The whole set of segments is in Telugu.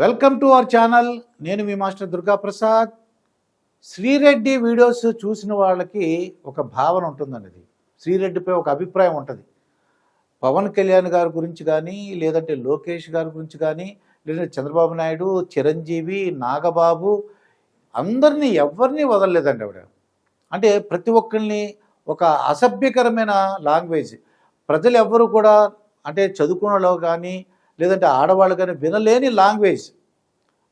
Welcome to our channel. నేను మీ మాస్టర్ దుర్గా ప్రసాద్ శ్రీరెడ్డి వీడియోస్ చూసిన వాళ్ళకి ఒక భావన ఉంటుందండి శ్రీరెడ్డిపై ఒక అభిప్రాయం ఉంటుంది. పవన్ కళ్యాణ్ గారి గురించి కానీ లేదంటే లోకేష్ గారి గురించి కానీ లేదంటే చంద్రబాబు నాయుడు చిరంజీవి నాగబాబు అందరినీ ఎవరిని వదలలేదండి ఆవిడ. అంటే ప్రతి ఒక్కరిని ఒక అసభ్యకరమైన లాంగ్వేజ్. ప్రజలు ఎవ్వరూ కూడా అంటే చదువుకున్న కానీ లేదంటే ఆడవాళ్ళు కానీ వినలేని లాంగ్వేజ్.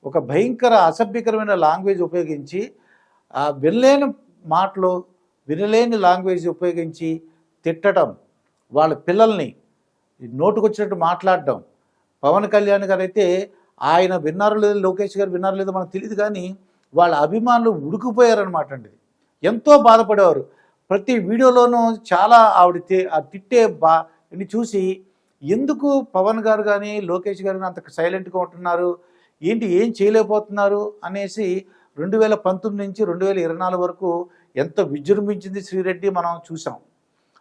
ఒక భయంకర అసభ్యకరమైన లాంగ్వేజ్ ఉపయోగించి ఆ వినలేని మాటలు వినలేని లాంగ్వేజ్ ఉపయోగించి తిట్టడం వాళ్ళ పిల్లల్ని నోటుకొచ్చినట్టు మాట్లాడడం. పవన్ కళ్యాణ్ గారు అయితే ఆయన విన్నారో లేదో లోకేష్ గారు విన్నారో లేదో మనకు తెలియదు కానీ వాళ్ళ అభిమానులు ఉడికిపోయారనమాట అండి. ఎంతో బాధపడేవారు. ప్రతి వీడియోలోనూ చాలా ఆవిడ తి- ఆ తిట్టే బా చూసి ఎందుకు పవన్ గారు కానీ లోకేష్ గారు అంత సైలెంట్గా ఉంటున్నారు? ఏంటి ఏం చేయలేకపోతున్నారు? అనేసి రెండు వేల పంతొమ్మిది నుంచి రెండు వేల ఇరవై నాలుగు వరకు ఎంత విజృంభించింది శ్రీరెడ్డి మనం చూసాం.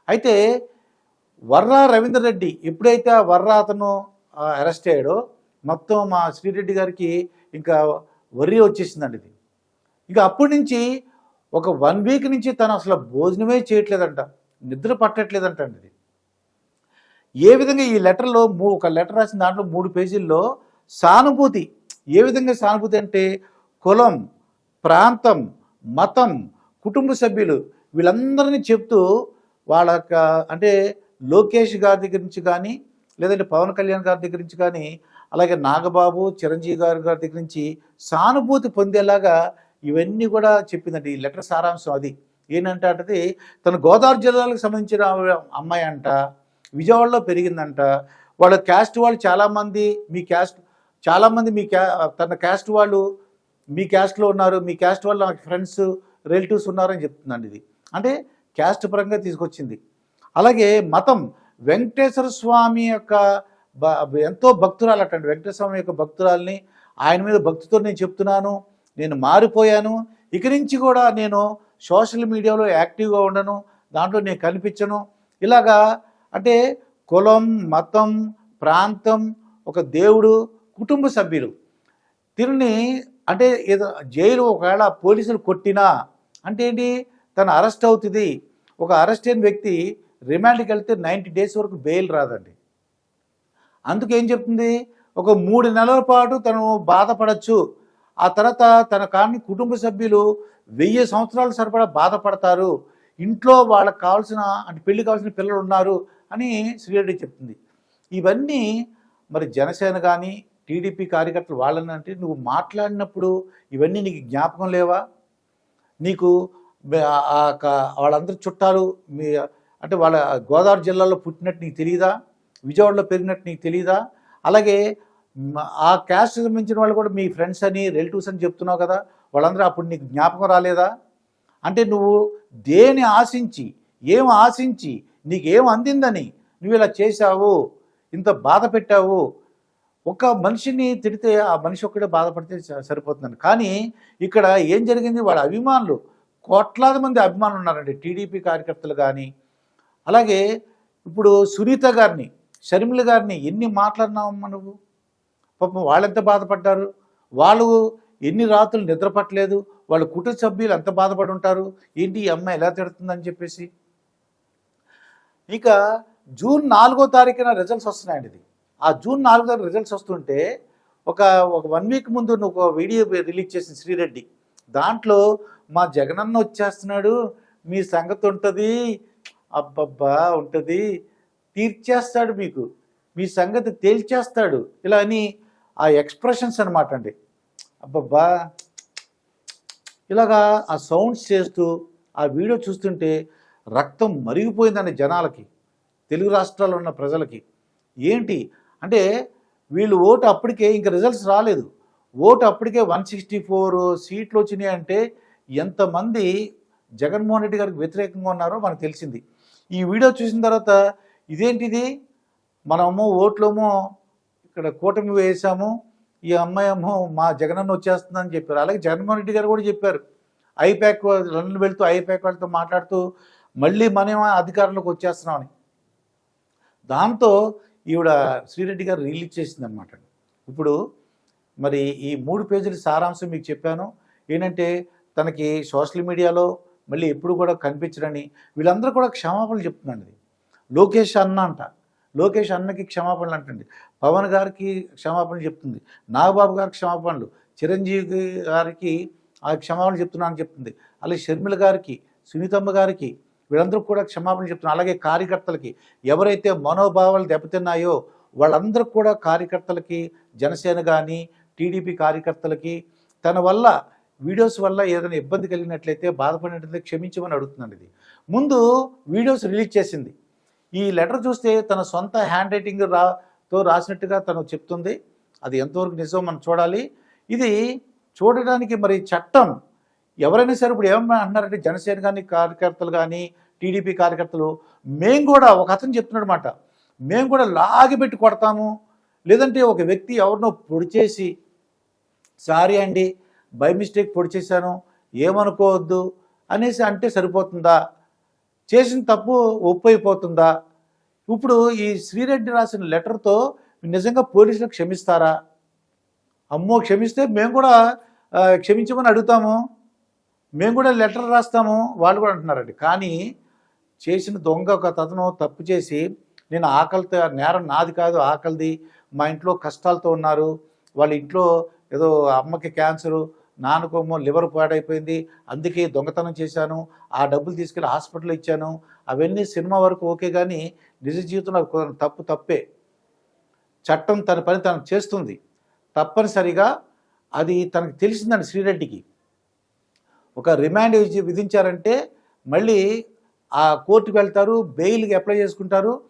అయితే వర్రా రవీంద్ర రెడ్డి ఎప్పుడైతే ఆ వర్రా అతను అరెస్ట్ అయ్యాడో మొత్తం మా శ్రీరెడ్డి గారికి ఇంకా వర్రీ వచ్చేసిందండి ఇది. ఇంకా అప్పటి నుంచి ఒక వన్ వీక్ నుంచి తను అసలు భోజనమే చేయట్లేదంట. నిద్ర పట్టట్లేదంట అండి ఇది. ఏ విధంగా ఈ లెటర్లో మూ ఒక లెటర్ రాసిన దాంట్లో మూడు పేజీల్లో సానుభూతి. ఏ విధంగా సానుభూతి అంటే కులం ప్రాంతం మతం కుటుంబ సభ్యులు వీళ్ళందరినీ చెప్తూ వాళ్ళ యొక్క అంటే లోకేష్ గారి దగ్గర నుంచి కానీ లేదంటే పవన్ కళ్యాణ్ గారి దగ్గర నుంచి కానీ అలాగే నాగబాబు చిరంజీవి గారి గారి దగ్గర నుంచి సానుభూతి పొందేలాగా ఇవన్నీ కూడా చెప్పిందండి ఈ లెటర్ సారాంశం అది. ఏంటంటే అంటే తను గోదావరి జిల్లాలకు సంబంధించిన అమ్మాయి అంట. విజయవాడలో పెరిగిందంట. వాళ్ళ క్యాస్ట్ వాళ్ళు చాలామంది మీ క్యాస్ట్ చాలామంది మీ క్యా తన క్యాస్ట్ వాళ్ళు మీ క్యాస్ట్లో ఉన్నారు మీ క్యాస్ట్ వాళ్ళు నాకు ఫ్రెండ్స్ రిలేటివ్స్ ఉన్నారని చెప్తుందండి ఇది. అంటే క్యాస్ట్ పరంగా తీసుకొచ్చింది. అలాగే మతం వెంకటేశ్వర స్వామి యొక్క ఎంతో భక్తురాలు అటండి వెంకటేశ్వర స్వామి యొక్క భక్తురాల్ని ఆయన మీద భక్తితో నేను చెప్తున్నాను నేను మారిపోయాను. ఇక నుంచి కూడా నేను సోషల్ మీడియాలో యాక్టివ్గా ఉండను దాంట్లో నేను కనిపించను. ఇలాగా అంటే కులం మతం ప్రాంతం ఒక దేవుడు కుటుంబ సభ్యులు. తిరుని అంటే ఏదో జైలు ఒకవేళ పోలీసులు కొట్టినా అంటే ఏంటి? తను అరెస్ట్ అవుతుంది. ఒక అరెస్ట్ అయిన వ్యక్తి రిమాండ్కి వెళ్తే నైంటీ డేస్ వరకు బెయిల్ రాదండి. అందుకేం చెప్తుంది? ఒక మూడు నెలల పాటు తను బాధపడచ్చు. ఆ తర్వాత తన కానీ కుటుంబ సభ్యులు వెయ్యి సంవత్సరాలు సరిపడా బాధపడతారు. ఇంట్లో వాళ్ళకి కావాల్సిన అంటే పెళ్ళి కావాల్సిన పిల్లలు ఉన్నారు అని శ్రీరెడ్డి చెప్తుంది. ఇవన్నీ మరి జనసేన కానీ టీడీపీ కార్యకర్తలు వాళ్ళని అంటే నువ్వు మాట్లాడినప్పుడు ఇవన్నీ నీకు జ్ఞాపకం లేవా? నీకు వాళ్ళందరూ చుట్టాలు మీ అంటే వాళ్ళ గోదావరి జిల్లాలో పుట్టినట్టు నీకు తెలియదా విజయవాడలో పెరిగినట్టు నీకు తెలియదా అలాగే ఆ క్యాస్ట్ సంబంధించిన వాళ్ళు కూడా మీ ఫ్రెండ్స్ అని రిలేటివ్స్ అని చెప్తున్నావు కదా వాళ్ళందరూ అప్పుడు నీకు జ్ఞాపకం రాలేదా? అంటే నువ్వు దేని ఆశించి ఏం ఆశించి నీకేం అందిందని నువ్వు ఇలా చేశావు ఇంత బాధ పెట్టావు ఒక మనిషిని తిడితే ఆ మనిషి ఒక్కడే బాధపడితే సరిపోతుందని. సరిపోతుందండి కానీ ఇక్కడ ఏం జరిగింది? వాళ్ళ అభిమానులు కోట్లాది మంది అభిమానులు ఉన్నారండి. టీడీపీ కార్యకర్తలు కానీ అలాగే ఇప్పుడు సునీత గారిని షర్మిల గారిని ఎన్ని మాట్లాడినావమ్మా నువ్వు? పాపం వాళ్ళెంత బాధపడ్డారు? వాళ్ళు ఎన్ని రాత్రులు నిద్రపట్టలేదు వాళ్ళ కుటుంబ సభ్యులు ఎంత బాధపడి ఉంటారు? ఏంటి ఈ అమ్మాయి ఎలా తిడుతుందని చెప్పేసి? ఇక జూన్ నాలుగో తారీఖున రిజల్ట్స్ వస్తున్నాయండి ఇది. ఆ జూన్ నాలుగో తారీఖు రిజల్ట్స్ వస్తుంటే ఒక ఒక వన్ వీక్ ముందు నువ్వు ఒక వీడియో రిలీజ్ చేసింది శ్రీరెడ్డి. దాంట్లో మా జగనన్న వచ్చేస్తున్నాడు మీ సంగతి ఉంటుంది అబ్బబ్బా ఉంటుంది తీర్చేస్తాడు మీకు మీ సంగతి తేల్చేస్తాడు ఇలా అని ఆ ఎక్స్ప్రెషన్స్ అనమాట అండి. అబ్బబ్బా ఇలాగా ఆ సౌండ్స్ చేస్తూ ఆ వీడియో చూస్తుంటే రక్తం మరిగిపోయిందని జనాలకి తెలుగు రాష్ట్రాల్లో ఉన్న ప్రజలకి. ఏంటి? అంటే వీళ్ళు ఓటు అప్పటికే ఇంకా రిజల్ట్స్ రాలేదు. ఓటు అప్పటికే వన్ సిక్స్టీ ఫోర్ సీట్లు వచ్చినాయి అంటే ఎంతమంది జగన్మోహన్ రెడ్డి గారికి వ్యతిరేకంగా ఉన్నారో మనకు తెలిసింది. ఈ వీడియో చూసిన తర్వాత ఇదేంటిది? మనము ఓట్లేమో ఇక్కడ కూటమి వేసాము ఈ అమ్మాయి అమ్మో మా జగనన్న వచ్చేస్తుందని చెప్పారు. అలాగే జగన్మోహన్ రెడ్డి గారు కూడా చెప్పారు. ఐప్యాక్ లండన్ వెళ్తూ ఐప్యాక్ వాళ్ళతో మాట్లాడుతూ మళ్ళీ మనం అధికారంలోకి వచ్చేస్తున్నామని దాంతో ఈవిడ శ్రీరెడ్డి గారు రిలీజ్ చేసింది అనమాట ఇప్పుడు మరి ఈ మూడు పేజీల సారాంశం మీకు చెప్పాను. ఏంటంటే తనకి సోషల్ మీడియాలో మళ్ళీ ఎప్పుడు కూడా కనిపించడని వీళ్ళందరూ కూడా క్షమాపణలు చెప్తున్నాను ఇది లోకేష్ అన్న అంట. లోకేష్ అన్నకి క్షమాపణలు అంటండి పవన్ గారికి క్షమాపణలు చెప్తుంది. నాగబాబు గారికి క్షమాపణలు. చిరంజీవి గారికి ఆ క్షమాపణలు చెప్తున్నానని చెప్తుంది. అలాగే షర్మిల గారికి సునీతమ్మ గారికి వీళ్ళందరూ కూడా క్షమాపణ చెప్తున్నారు. అలాగే కార్యకర్తలకి ఎవరైతే మనోభావాలు దెబ్బతిన్నాయో వాళ్ళందరూ కూడా కార్యకర్తలకి జనసేన కానీ టీడీపీ కార్యకర్తలకి తన వల్ల వీడియోస్ వల్ల ఏదైనా ఇబ్బంది కలిగినట్లయితే బాధపడినట్లయితే క్షమించమని అడుగుతున్నాను ఇది. ముందు వీడియోస్ రిలీజ్ చేసింది. ఈ లెటర్ చూస్తే తన సొంత హ్యాండ్ రైటింగ్ రాతో రాసినట్టుగా తను చెప్తుంది. అది ఎంతవరకు నిజం మనం చూడాలి. ఇది చూడడానికి మరి చట్టం. ఎవరైనా సరే ఇప్పుడు ఏమన్నా అంటున్నారంటే జనసేన కానీ కార్యకర్తలు కానీ టీడీపీ కార్యకర్తలు మేము కూడా ఒక అతను చెప్తున్నాడు మాట మేము కూడా లాగిపెట్టి కొడతాము. లేదంటే ఒక వ్యక్తి ఎవరినో పొడి చేసి సారీ అండి బై మిస్టేక్ పొడి చేశాను ఏమనుకోవద్దు అనేసి అంటే సరిపోతుందా? చేసిన తప్పు ఒప్పు అయిపోతుందా ఇప్పుడు ఈ శ్రీరెడ్డి రాసిన లెటర్తో నిజంగా పోలీసులు క్షమిస్తారా? అమ్మో క్షమిస్తే మేము కూడా క్షమించమని అడుగుతాము. మేము కూడా లెటర్ రాస్తాము. వాళ్ళు కూడా అంటున్నారండి. కానీ చేసిన దొంగ ఒక తతను తప్పు చేసి నేను ఆకలితో నేరం నాది కాదు ఆకలిది. మా ఇంట్లో కష్టాలతో ఉన్నారు. వాళ్ళ ఇంట్లో ఏదో అమ్మకి క్యాన్సరు నాన్నకేమో లివర్ పాడైపోయింది. అందుకే దొంగతనం చేశాను. ఆ డబ్బులు తీసుకెళ్ళి హాస్పిటల్లో ఇచ్చాను. అవన్నీ సినిమా వరకు ఓకే కానీ నిజ జీవితంలో తప్పు తప్పే. చట్టం తన పని తను చేస్తుంది. తప్పనిసరిగా అది తనకు తెలిసిందండి శ్రీరెడ్డికి. ఒక రిమాండ్ విధించారంటే మళ్ళీ ఆ కోర్టుకు వెళ్తారు బెయిల్కి అప్లై చేసుకుంటారు.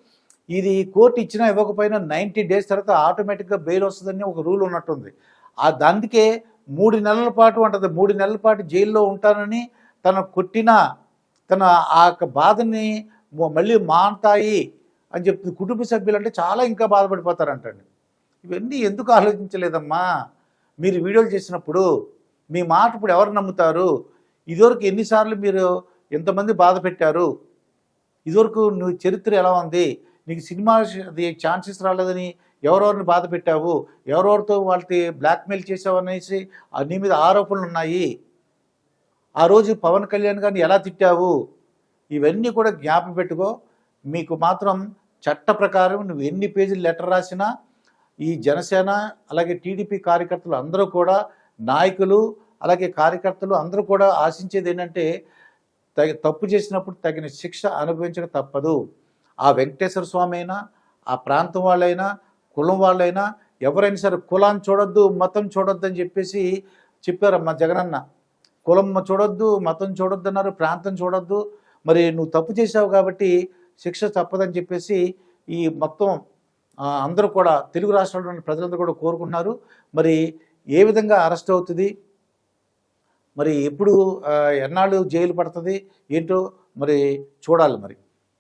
ఇది కోర్టు ఇచ్చినా ఇవ్వకపోయినా నైంటీ డేస్ తర్వాత ఆటోమేటిక్గా బెయిల్ వస్తుందని ఒక రూల్ ఉన్నట్టుంది. ఆ దానికే మూడు నెలల పాటు అంటది. మూడు నెలల పాటు జైల్లో ఉంటానని తన కొట్టిన తన ఆ యొక్క బాధని మళ్ళీ మాంటాయి అని చెప్తుంది. కుటుంబ సభ్యులు అంటే చాలా ఇంకా బాధపడిపోతారంటండి. ఇవన్నీ ఎందుకు ఆలోచించలేదమ్మా? మీరు వీడియోలు చేసినప్పుడు మీ మాట ఇప్పుడు ఎవరు నమ్ముతారు? ఇదివరకు ఎన్నిసార్లు మీరు ఎంతమంది బాధ పెట్టారు? ఇదివరకు నువ్వు చరిత్ర ఎలా ఉంది? నీకు సినిమా అది ఛాన్సెస్ రాలేదని ఎవరెవరిని బాధ పెట్టావు? ఎవరెవరితో వాళ్ళకి బ్లాక్మెయిల్ చేసావు అనేసి నీ మీద ఆరోపణలు ఉన్నాయి. ఆ రోజు పవన్ కళ్యాణ్ గారిని ఎలా తిట్టావు? ఇవన్నీ కూడా జ్ఞాపం పెట్టుకో. మీకు మాత్రం చట్ట ప్రకారం నువ్వు ఎన్ని పేజీలు లెటర్ రాసినా ఈ జనసేన అలాగే టీడీపీ కార్యకర్తలు అందరూ కూడా నాయకులు అలాగే కార్యకర్తలు అందరూ కూడా ఆశించేది ఏంటంటే తగ తప్పు చేసినప్పుడు తగిన శిక్ష అనుభవించక తప్పదు. ఆ వెంకటేశ్వర స్వామి అయినా ఆ ప్రాంతం వాళ్ళైనా కులం వాళ్ళైనా ఎవరైనా సరే కులాన్ని చూడొద్దు మతం చూడొద్దు అని చెప్పేసి చెప్పారు మా జగనన్న. కులం చూడొద్దు మతం చూడొద్దు అన్నారు ప్రాంతం చూడొద్దు. మరి నువ్వు తప్పు చేసావు కాబట్టి శిక్ష తప్పదని చెప్పేసి ఈ మొత్తం అందరూ కూడా తెలుగు రాష్ట్రాల్లో ప్రజలందరూ కూడా కోరుకుంటున్నారు. మరి ఏ విధంగా అరెస్ట్ అవుతుంది? మరి ఎప్పుడు ఎన్నాళ్ళు జైలు పడుతుంది? ఏంటో మరి చూడాలి మరి.